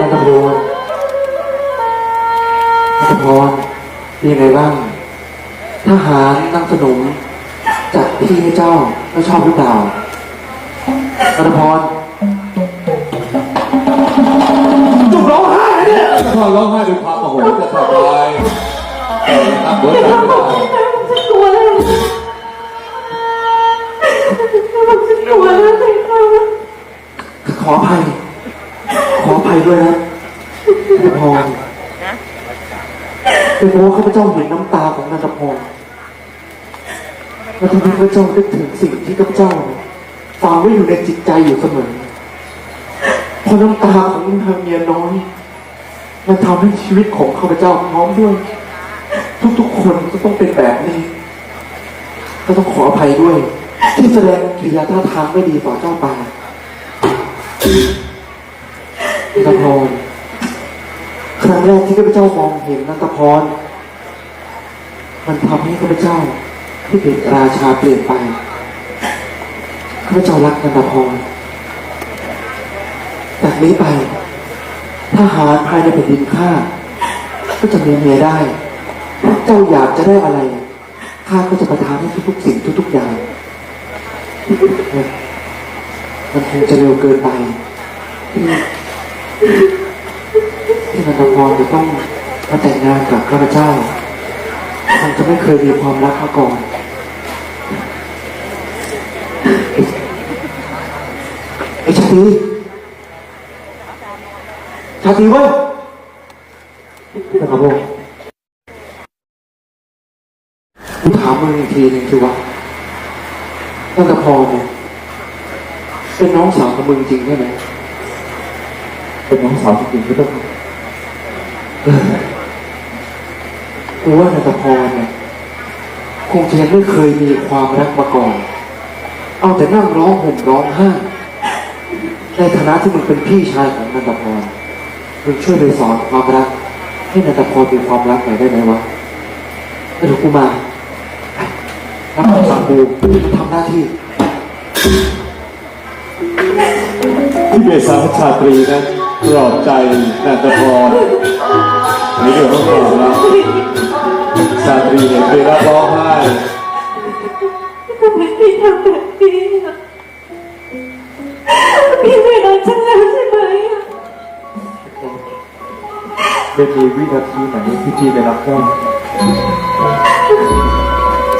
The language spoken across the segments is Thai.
นันทพรนันทพรเป็นยังไงบ้าง ทหารนางสนมจัดพิธีให้เจ้าแล้วชอบหรือเปล่านันทพรจุกร้องไห้นะเนี่ยพ่อร้องไห้ด้วยความโมโหจะทำลายนักเบิร์ดไม่ได้ฉันกลัวแล้วฉันกลัวแล้วเลยค่ะขออภัย ขออภัยด้วยนะนันทพรเป็นเพราะว่าข้าพเจ้าเห็นน้ำตาของนันทพรแล้วทำให้ข้าพเจ้านึกถึงสิ่งที่ข้าพเจ้าฝังไว้อยู่ในจิตใจอยู่เสมอเพราะน้ำตาของนางเมียน้อยมันทำให้ชีวิตของข้าพเจ้าพร้อมด้วย ทุกๆคนก็ต้องเป็นแบบนี้ ก็ต้องขออภัยด้วย ที่แสดงกิริยาท่าทางไม่ดีต่อเจ้าป่า นันทพรครั้งแรกที่ข้าพเจ้ามองเห็นนันทพรมันทำให้ข้าพเจ้าที่เป็นราชาเปลี่ยนไปข้าพเจ้ารักนันทพรจากนี้ไปทหารภายในแผ่นดินข้าก็จะมีเมียได้เจ้าอยากจะได้อะไรข้าก็จะประทานให้ทุกๆสิ่งทุกๆอย่างมันคงจะเร็วเกินไป ที่นันทพรจะต้องมาแต่งงานกับข้าพเจ้าคงจะไม่เคยมีความรักมาก่อนไอ้ชาตรีชาตรีเว้ยนะครับผมกูถามมึงอีกทีหนึงคือว่านันทพรเนี่ยเป็นน้องสาวของมึงจริงใช่ไหม เป็นน้องสาวจริงๆก็ต้องกูว่านันทพรเนี่ยคงจะยังไม่เคยมีความรักมาก่อน เอาแต่นั่งร้องห่มร้องไห้ในฐานะที่มึงเป็นพี่ชายของนันทพรมึงช่วยไปสอนความรัก ให้นันทพรมีความรักหน่อยได้ไหมวะเดี๋ยวกูมารับคำสั่งกูทำหน้าที่ที่เบสาชาตรีนั้น ปลอบใจนันทพรในเรื่องของความรักชาตรีเห็นไปรับร้องไห้ทำไมพี่ทำแบบนี้อะพี่ไม่รักฉันแล้วใช่ไหมอะไม่มีวินาทีไหนที่พี่ไม่รักเจ้า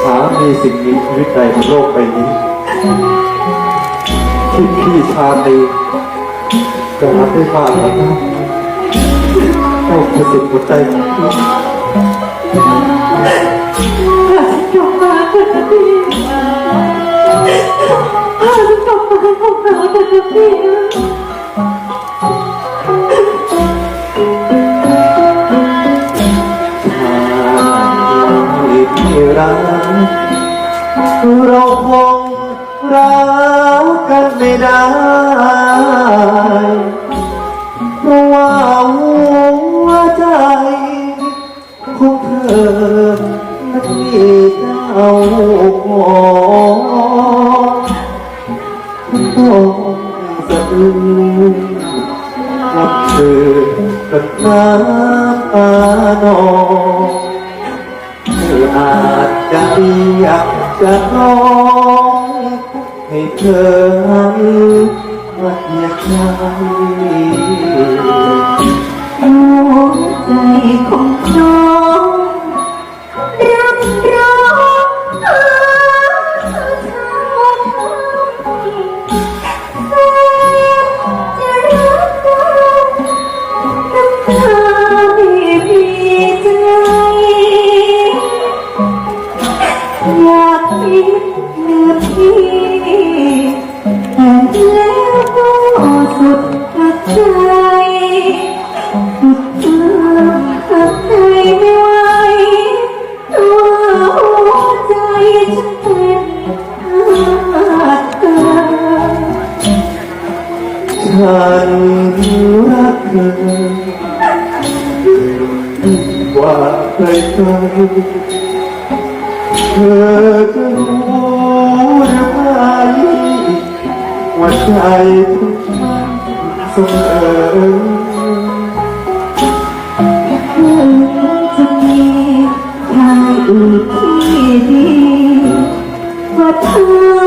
หามีสิ่งมีชีวิตใดบนโลกใบนี้ที่พี่ชาตรี จะรักได้มากกว่าเจ้าเจ้าคือสุดหัวใจของพี่พาฉันกลับมาเถอะนะพี่พาฉักลับมาของเราเถอะนะพี่ที่รักเราคงรักกันไม่ได้ เธอนั้นมีเจ้าของต้องสะอื้นรับเธ ไกลเธอจะรู้หรือไม่ว่าใจทุกมันเสมที่ดีว่าเธอ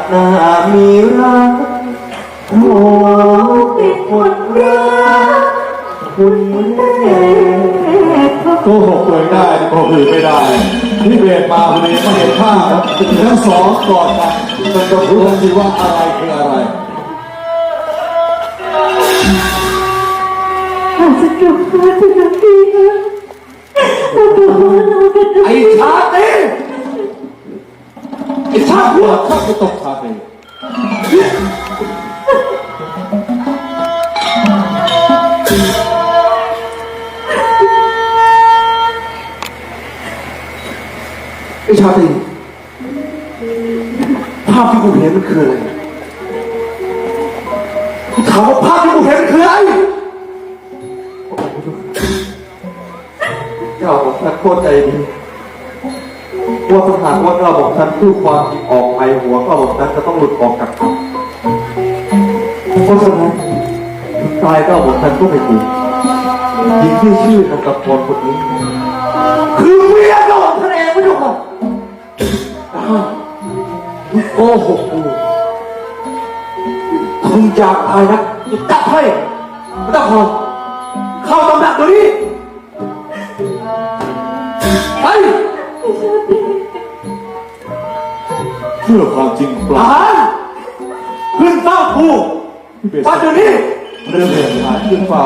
ติหน้ามีรักขอเป็นคนรักคุณแม่โกหกตัวเองได้โกหกอื่นไม่ได้พี่เบสมาวันนี้มาเห็นภาพครับทั้งสองกอดกันมันก็รู้ทันทีว่าอะไรคืออะไรอาจจะกลับมาเป็นแบบนี้นะแต่ก็เราเป็นไอ้ชาติ ไอ้ชาหัวข้าก็ตกชาติไอ้ชาติภาพที่กูเห็นมันคืออะไรกูถามว่าภาพที่กูเห็นมันคืออะไรเจ้าบอกท่านโคตรใจดี ว่าถ้าหากว่าเราบอกท่านพูดความจริงออกไปหัวก็บอกท่านจะต้องหลุดออกจากเขาเพราะฉะนั้นตายก็บอกท่านก็ไม่ถูกหญิงที่ชื่อนันทพรคนนี้ คือเมียก็บอกท่านเองไม่ถูกหรอกโอ้โหกกูคงอยากตายนะจะตัดให้นันทพรเข้าตำหนักเดี๋ยวนี้ไป เพื่อความจริงปทลาหารขึ้นเฝ้าครูพี่เบสมาเดี๋ยวนี้เรื่องเหตุหายขึ้นเฝ้า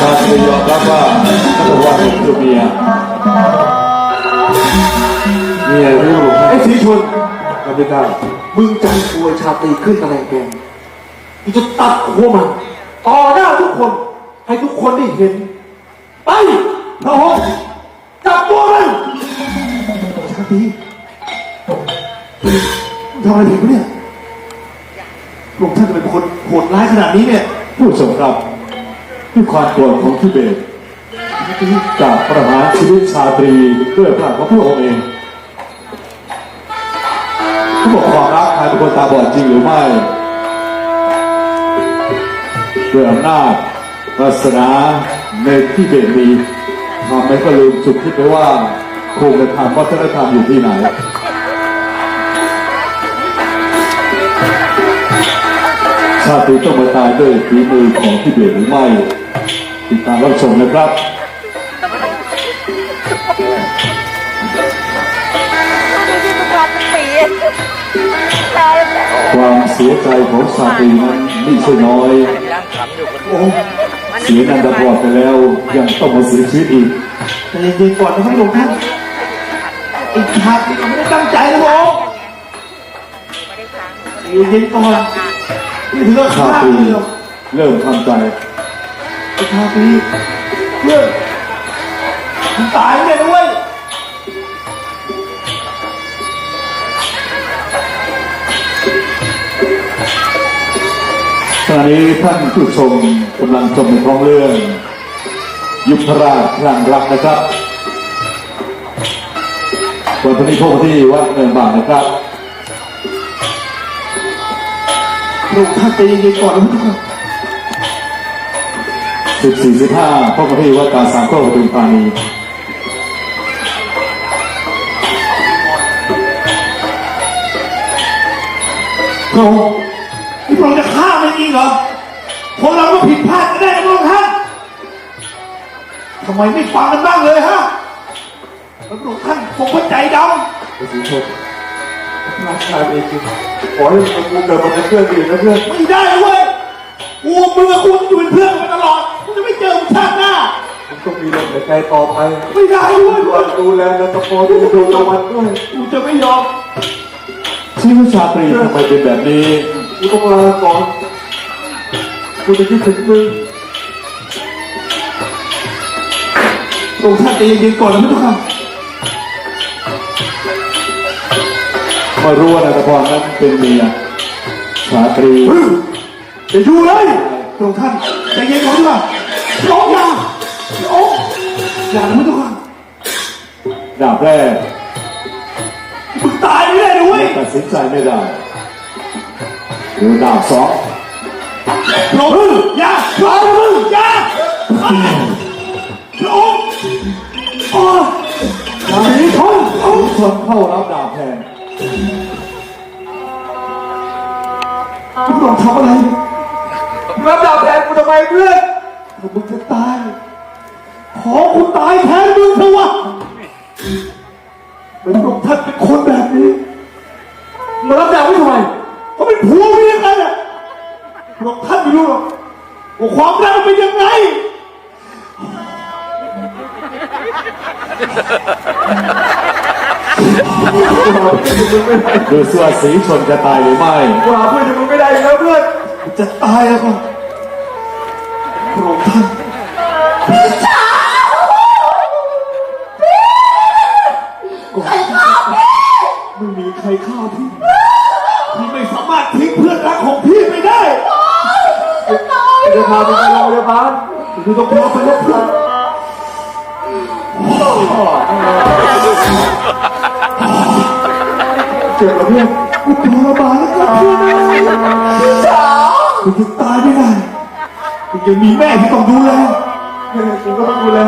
ชาตรียอมรับว่านักว่าเป็นตัวเมียเมียรู้ไอ้ให้สีชนเราไม่ได้มึงจำกวยชาตรีขึ้นตะแลงแกงกูจะตัดหัวมันต่อหน้าทุกคน ให้ทุกคนได้เห็น ไปพระองค์จับตัวมั นชาตรีทำอะไรผิดวะเนี่ยพระองท่านจะเป็นคนโหดร้ายขนาดนี้เนี่ยผู้สงครามด้วยความโกรธของทิเบตจากประหารชีวิตชาตรีด้วยพระของพระองค์เองเขาบอกความรักใครเป็นคนตาบอดจริงหรือไม่ด้วยอำนาจศาสนาในที่เบตมีทำให้ก็ลืมจุดที่ไปว่า โครงกระทำวัฒนธรรมอยู่ที่ไหนชาติต้องมาตายด้วยฝีมือของที่เบตหรือไม่ติดตามรับชมนะครับความเสียใจของชาตรีนั้นไม่ใช่น้อยเสียนันดาพรไปแล้วยังต้องมาเสียชีวิตอีกใจเย็นๆก่อนนะครับหลวงท่าน ไอ้ชาตรีไม่ได้ตั้งใจนะผมใจเย็นๆก่อนนี่ถึงก็ชาฆ่าตรีเลยเหรอเริ่มทำใจไอ้ชาตรีเพื่อนมึงตายเนี่ยด้วยขณะนี้ท่านผู้ชมกำลังชมในท้องเรื่อง ยุพราชครั้งรักนะครับ วันพรุ่งนี้พบกันที่วัดเนินบางนะครับหลวงท่านใจเย็นๆก่อนนะครับ14 15พบกันที่วัดกลารสามโคกปทุมธานีพระองค์นี่พระองค์จะฆ่ามันจริงเหรอคนเราก็ผิดพลาดกันได้นะพระองค์ท่านทำไมไม่ฟังกันบ้างเลยฮะ พระองค์ท่านทรงพระใจดำสีชนราชาเองจริงขอให้มันกูเกิดมาเป็นเพื่อนดีนะเพื่อนไม่ได้เว้ยกูมึงกับกูจะอยู่เป็นเพื่อนกันตลอดกูจะไม่เจอมึงชาติหน้าผมต้องมีลมหายใจต่อไป ไม่ได้ด้วยด้วยดูแลนันทพรที่จะดูตะวันด้วยกูจะไม่ยอมชีวิตชาตรีทำไมเป็นแบบนี้กูต้องลาก่อนกูจะคิดถึงมึงตรงท่านใจเย็นๆก่อนนะพี่ทุกคน มารู้ว่านาตพรนั้นเป็นเมียชาตรีจะอยู่เลยตรงท่านใจเย็นก่อนดีกว่าพี่โอ๊คอย่าพี่โอ๊คอย่านะพี่ทุกคนดาบแรกมึงตายไม่ได้นะเว้ยตัดสินใจไม่ได้หรือดาบสองโอ้ยอย่าโอ้ยอย่าพี่โอ๊คโอ้ยสีทองโอ๊ยชนเข้ารับดาบแทน มึงลองทำอะไรรับดาบแทนกูทำไมเพื่อนถ้ามึงจะตาย ขอกูตายแทนมึงเถอะวะ ดูเสื้อสีชนจะตายหรือไม่กูหาเพื่อนจะมึงไม่ได้อีกแล้วเพื่อนจะตายแล้วก็พระองค์ท่านไม่มีใครฆ่าพี่พี่ไม่สามารถทิ้งเพื่อนรักของพี่ไปได้จะพาไปโรงพยาบาลพี่ต้องพาไปแล้วเพื่อน เจ็บแล้วเนี่ยกูทรมานแล้วกันพี่สาวกูจะตายไม่ได้กูยังมีแม่ที่ต้องดูแลแม่กูก็ต้องดูแล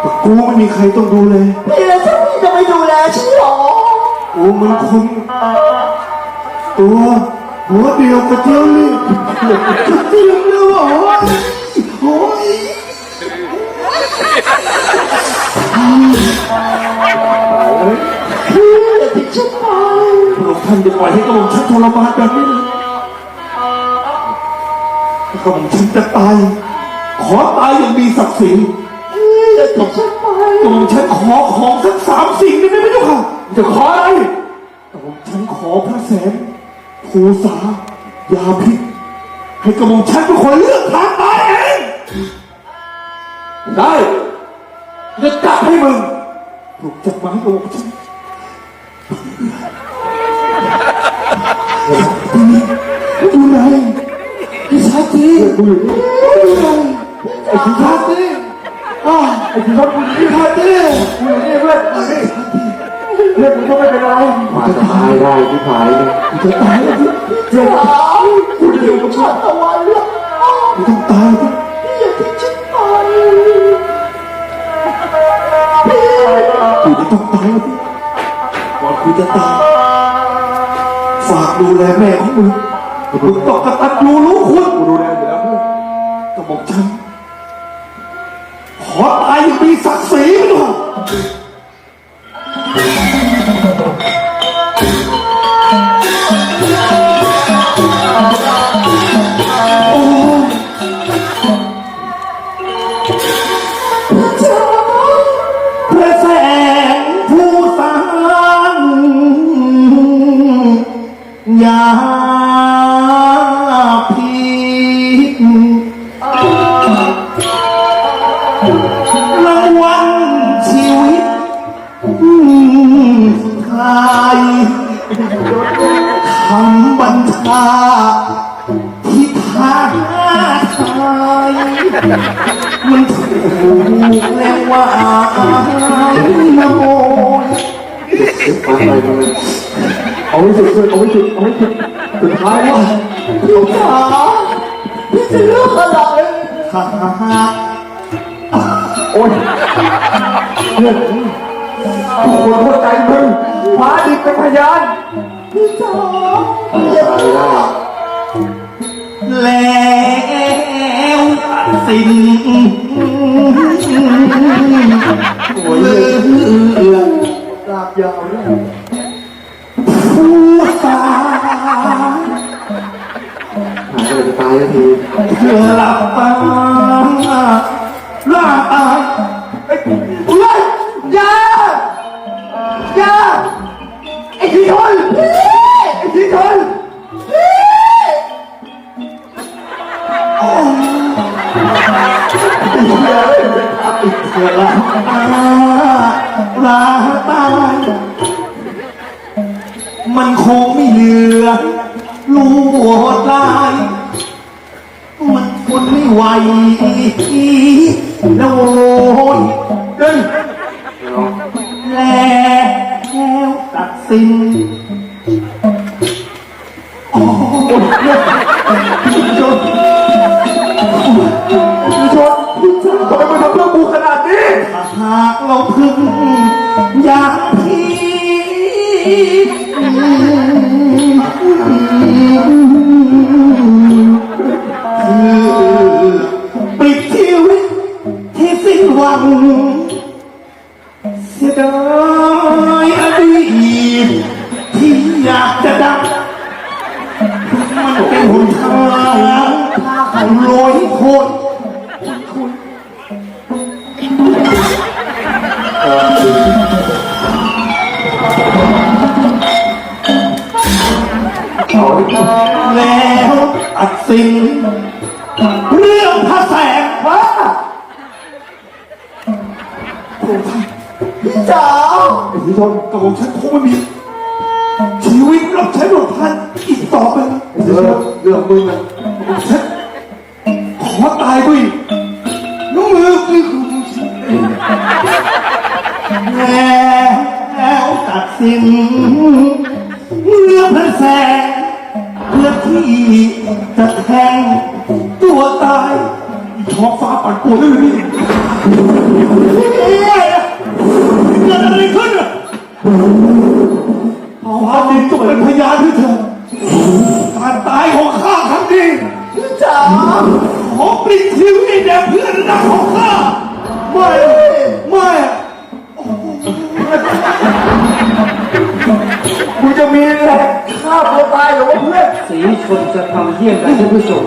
แต่กูไม่มีใครต้องดูแลพี่แล้วฉันจะไม่ดูแลฉันหรอกูมันคนตัวหัวเดียวกระเจียวนี่กระเจียวเลยว่ะโอ้ยพี่อย่าทิ้งฉันไปพระองค์ ท่านจะปล่อยให้กระหม่อมฉันทรมานแบบนี้เลยกระหม่อมฉันจะตาย ขอตายอย่างมีศักดิ์ศรีพี่อย่าทิ้งฉันไปกระหม่อมฉันขอของสักสามสิ่งได้ไหมพระเจ้าค่ะจะขออะไรกระหม่อมฉันขอพระแสงภูษายาพิษให้กระหม่อมฉันเป็นคนเลือกทางตายเองได้จะจับให้มึงถูกจับมาให้กระหม่อมฉัน ดูไหนพี่ชายจีกูอยู่นี่ดูไงไอ้ชิชาตีอ้าไอ้ชิชากูอยู่นี่พาเต้กูอยู่นี่เพื่อนอยู่นี่เพื่อนมึงก็ไม่เป็นไรมาจะตายได้ที่ผายเลยจะตายแล้วเพื่อนสาวคุณอยู่กับฉันตะวันแล้วกูต้องตายพี่อย่าทิ้งฉันไปพี่กูจะต้องตายดิก่อนกูจะตาย ดูแลแม่ของมึงมึงต้องกตัญญูรู้คุณกูดูแลอยู่แล้วเพื่อนกระบอกฉันขอตายอย่างมีศักดิ์ศรีไปด้วย มาไปเลยเอาให้สุดเพื่อนเอาให้สุดเอาให้สุดสุดท้ายว่าพี่จ๋าพี่จะเลือกอะไรฮ่าฮ่าฮ่าโอ๊ยเพื่อนทุกคนเข้าใจมึงฟ้าดิบเป็นพยานพี่จ๋าอย่าตาแล้วสินโอ้ยเลือก ลาบยาวเนี่ยผู้สาหาอะไรจะตายสักทีเธอหลับตาล่า อ้ยชนชนทำไมมันทำเรื่อกูขนาดนี้ หากเราพึงอยากพี่คือปิดชีวิตที่สิ้นหวัง สินเรื่องพระแสงว่าพี่จ๋าพี่ชนกับฉันคงไม่มี ชีวิตรับใช้หลวงพันอีกต่อไปแล้ว เรื่องเรื่องมึงอะ ท้องฟ้าปั่นป่วนด้วยนี่เกิดอะไรขึ้นอะฟ้าดินต้องเป็นพยานด้วยเถอการตายของข้าครั้งนี้จ๋าขอปลิดชีวิตแด่เพื่อนรักของข้าไม่ไม่มึงจะมีแหละฆ่าตัวตายหรือวะเพื่อนสีชนจะทำเยี่ยงไรท่านผู้ชม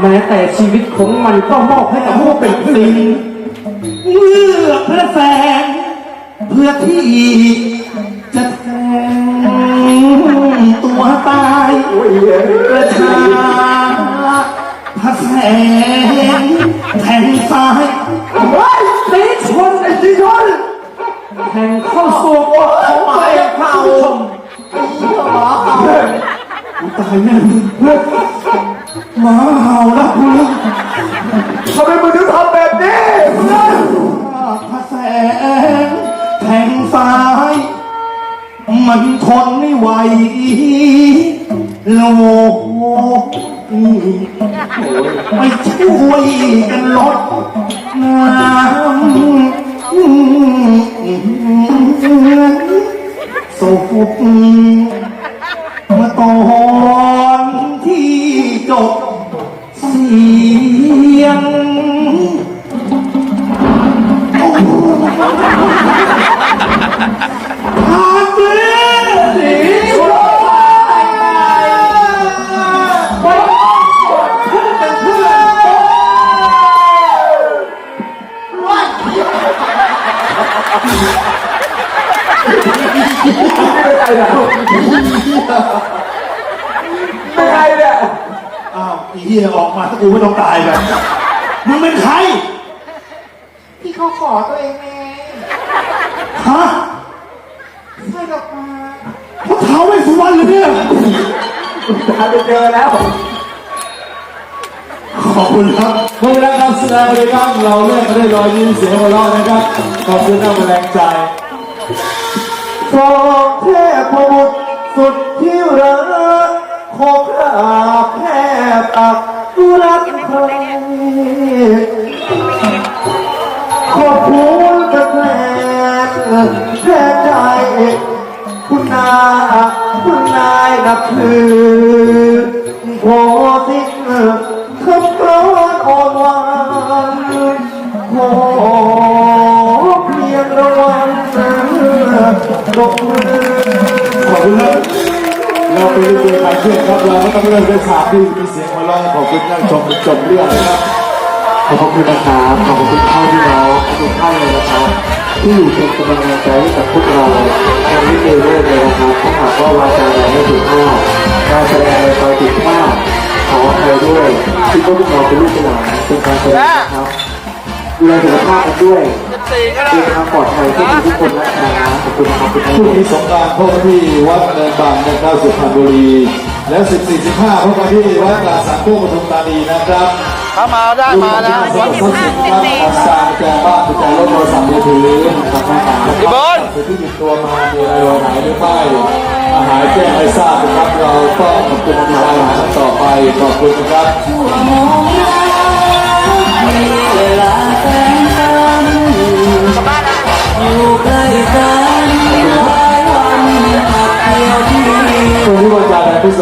แม้แต่ชีวิตของมันก็มอบให้กับผู้เป็นสิ่งเมื่อพระแสงเพื่อที่จะแทงำ เหี้ยออกมาถ้ากูไม่ต้องตายแบบมึงเป็นใคร พี่เขาขอตัวเองไงฮะใช่ดอกไม้พระเท้าไม่สุวรรณเลยเนี่ยตายไปเจอแล้ว ขอบคุณครับเมื่อแล้วครับแสดงเลยครับเราเล่นมาด้วยรอยยิ้มเสียงหัวเราะนะครับ ขอบคุณท่านแรงใจสองเทพบุตรสุดที่รักของข้าแค่ ปักรักใครขอบคุณกระแทกแท้ใจคุณนาคุณนายนับถือโพสิทธิ์คำกรอนอ่อนหวานขอเพียงระวังเสือตบมือขอบคุณครับ เราไปเรื่อยๆไปเพื่อนครับเราก็ต้องเริ่มด้วยฉากที่มีเสียงหัวเราะขอบคุณท่านชมจบเรื่องนะครับขอบคุณนะครับขอบคุณพ่อพี่น้องทุกท่านเลยนะครับ ที่อยู่เป็นกำลังใจให้กับพวกเราทำให้เจอเรื่องเลยนะครับถ้าหากว่าวาจาเราไม่ถูกต้องการแสดงอะไรไปผิดพลาดขออภัยด้วยที่พวกเราเป็นลูกเป็นหลานเป็นการแสดงนะครับดูแลสุขภาพกันด้วย เดินทางปลอดภัยที่ทุกคนนะครับขอบคุณนะครับทุกท่านพรุ่งนี้สงกรานต์พบกันที่วัดเนินบางนะครับสุพรรณบุรี แล้ว 14 15พบกันที่วัดลาดสามโคกปทุมธานีนะครับถ้ามาได้มานะวัดสุพรรณบุรีครับอาจารย์แจบ้านแจรถโทรศัพท์มือถือนะครับแม่ตาพี่บอลคือที่หยิบตัวมามีอะไรหายหรือไม่อาหารแจ้งให้ทราบนะครับเราต้องขอบคุณทางอาหารต่อไปขอบคุณนะครับ อยู่ใกล้กันหลายวันผักเดียวที่ ตัวนี้บริการแบบพิเศ